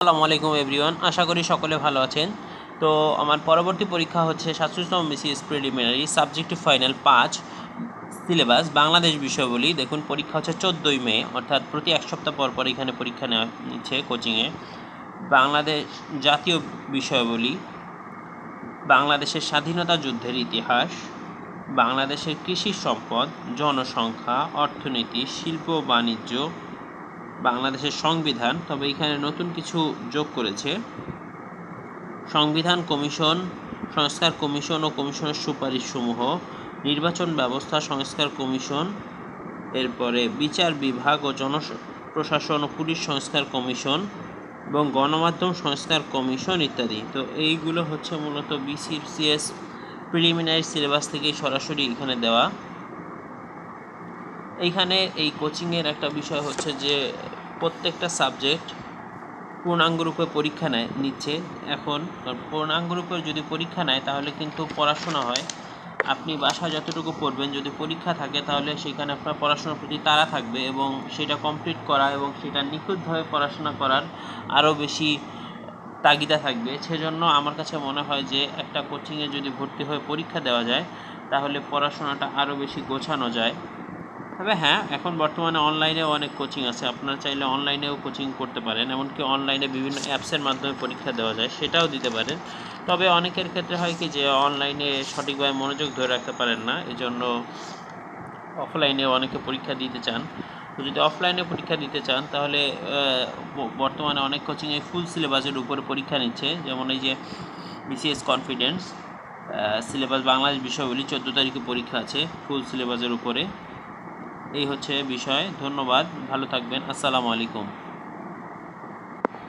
আসসালামু আলাইকুম এভরিওয়ান, আশা করি সকলে ভালো আছেন। তো আমার পরবর্তী পরীক্ষা হচ্ছে সাতষট্টিতম বিসিএস প্রিলিমিনারি সাবজেক্টিভ ফাইনাল পাঁচ সিলেবাস, বাংলাদেশ বিষয়বলী। দেখুন, পরীক্ষা হচ্ছে চোদ্দোই মে, অর্থাৎ প্রতি এক সপ্তাহ পর পর এখানে পরীক্ষা নেওয়া নিচ্ছে কোচিংয়ে বাংলাদেশ জাতীয় বিষয়বলী, বাংলাদেশের স্বাধীনতা যুদ্ধের ইতিহাস, বাংলাদেশের কৃষি সম্পদ, জনসংখ্যা, অর্থনীতি, শিল্প বাণিজ্য বাংলাদেশের সংবিধান, তবে এখানে নতুন কিছু যোগ করেছে। সংবিধান কমিশন, সংস্কার কমিশন ও কমিশনের সুপারিশসমূহ, নির্বাচন ব্যবস্থা সংস্কার কমিশন, এরপরে বিচার বিভাগ ও জন প্রশাসন ও পুলিশ সংস্কার কমিশন এবং গণমাধ্যম সংস্কার কমিশন ইত্যাদি। তো এইগুলো হচ্ছে মূলত বিসিসিএস প্রিলিমিনারি সিলেবাস থেকে সরাসরি এখানে দেওয়া। এইখানে এই কোচিংয়ের একটা বিষয় হচ্ছে যে, প্রত্যেকটা সাবজেক্ট পূর্ণাঙ্গরূপে পরীক্ষা নেয়, নিচ্ছে। এখন পূর্ণাঙ্গ পূর্ণাঙ্গরূপে যদি পরীক্ষা নেয়, তাহলে কিন্তু পড়াশোনা হয়। আপনি বাসায় যতটুকু পড়বেন, যদি পরীক্ষা থাকে, তাহলে সেখানে আপনার পড়াশোনার প্রতি তাড়া থাকবে এবং সেটা কমপ্লিট করা এবং সেটা নিখুঁতভাবে পড়াশোনা করার আরও বেশি তাগিদা থাকবে। সেজন্য আমার কাছে মনে হয় যে, একটা কোচিংয়ে যদি ভর্তি হয়ে পরীক্ষা দেওয়া যায়, তাহলে পড়াশোনাটা আরও বেশি গোছানো যায়। তবে হ্যাঁ এখন বর্তমানে অনলাইনেও অনেক কোচিং আছে। আপনারা চাইলে অনলাইনেও কোচিং করতে পারেন, এমনকি অনলাইনে বিভিন্ন অ্যাপসের মাধ্যমে পরীক্ষা দেওয়া যায়, সেটাও দিতে পারেন। তবে অনেকের ক্ষেত্রে হয় কি যে অনলাইনে সঠিকভাবে মনোযোগ ধরে রাখতে পারেন না, এজন্য অফলাইনেও অনেকে পরীক্ষা দিতে চান। তো যদি অফলাইনে পরীক্ষা দিতে চান, তাহলে বর্তমানে অনেক কোচিংয়ে ফুল সিলেবাসের উপরে পরীক্ষা নিচ্ছে। যেমন এই যে বিসিএস কনফিডেন্স সিলেবাস বাংলাদেশ বিষয়গুলি চোদ্দ তারিখে পরীক্ষা আছে ফুল সিলেবাসের উপরে। এই হচ্ছে বিষয়। ধন্যবাদ। ভালো থাকবেন। আসসালামু আলাইকুম।